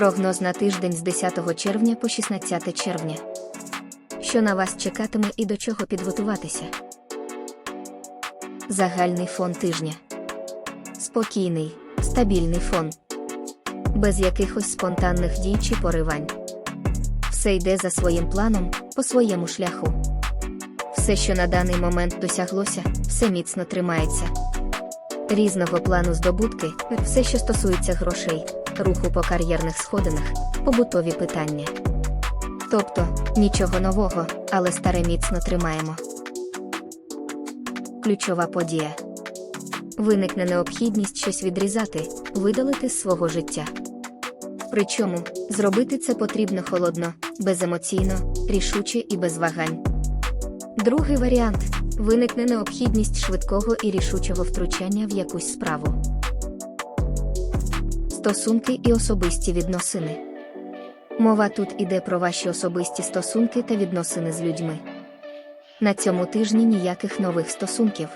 Прогноз на тиждень з 10 червня по 16 червня. Що на вас чекатиме і до чого підготуватися? Загальний фон тижня. Спокійний, стабільний фон. Без якихось спонтанних дій чи поривань. Все йде за своїм планом, по своєму шляху. Все, що на даний момент досяглося, все міцно тримається. Різного плану здобутки, все, що стосується грошей, руху по кар'єрних сходинах, побутові питання. Тобто нічого нового, але старе міцно тримаємо. Ключова подія. Виникне необхідність щось відрізати, видалити з свого життя. Причому зробити це потрібно холодно, беземоційно, рішуче і без вагань. Другий варіант виникне необхідність швидкого і рішучого втручання в якусь справу. Стосунки і особисті відносини. Мова тут іде про ваші особисті стосунки та відносини з людьми. На цьому тижні ніяких нових стосунків.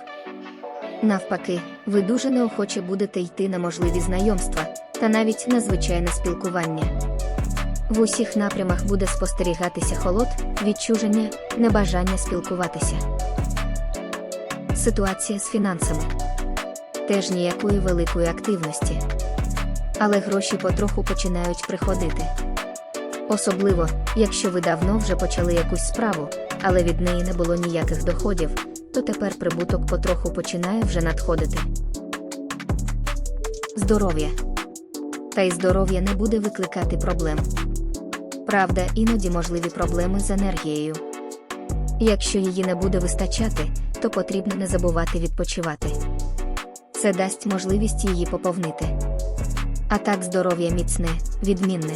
Навпаки, ви дуже неохоче будете йти на можливі знайомства та навіть на звичайне спілкування. В усіх напрямах буде спостерігатися холод, відчуження, небажання спілкуватися. Ситуація з фінансами теж ніякої великої активності. Але гроші потроху починають приходити. Особливо, якщо ви давно вже почали якусь справу, але від неї не було ніяких доходів, то тепер прибуток потроху починає вже надходити. Здоров'я. Та й здоров'я не буде викликати проблем. Правда, іноді можливі проблеми з енергією. Якщо її не буде вистачати, то потрібно не забувати відпочивати. Це дасть можливість її поповнити. А так здоров'я міцне, відмінне.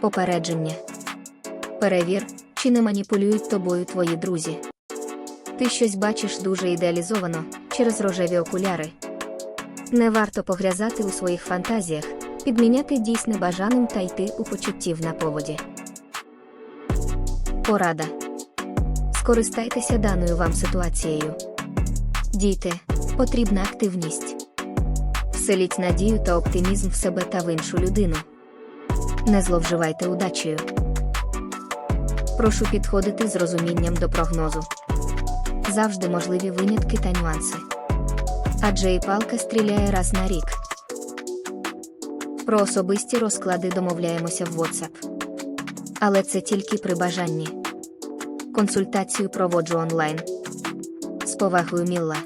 Попередження. Перевір, чи не маніпулюють тобою твої друзі. Ти щось бачиш дуже ідеалізовано через рожеві окуляри. Не варто погрязати у своїх фантазіях, підміняти дійсне бажаним та йти у почуттів на поводі. Порада. Скористайтеся даною вам ситуацією. Дійте, потрібна активність. Вселіть надію та оптимізм в себе та в іншу людину. Не зловживайте удачею. Прошу підходити з розумінням до прогнозу. Завжди можливі винятки та нюанси. Адже і палка стріляє раз на рік. Про особисті розклади домовляємося в WhatsApp. Але це тільки при бажанні. Консультацію проводжу онлайн. З повагою Мілла.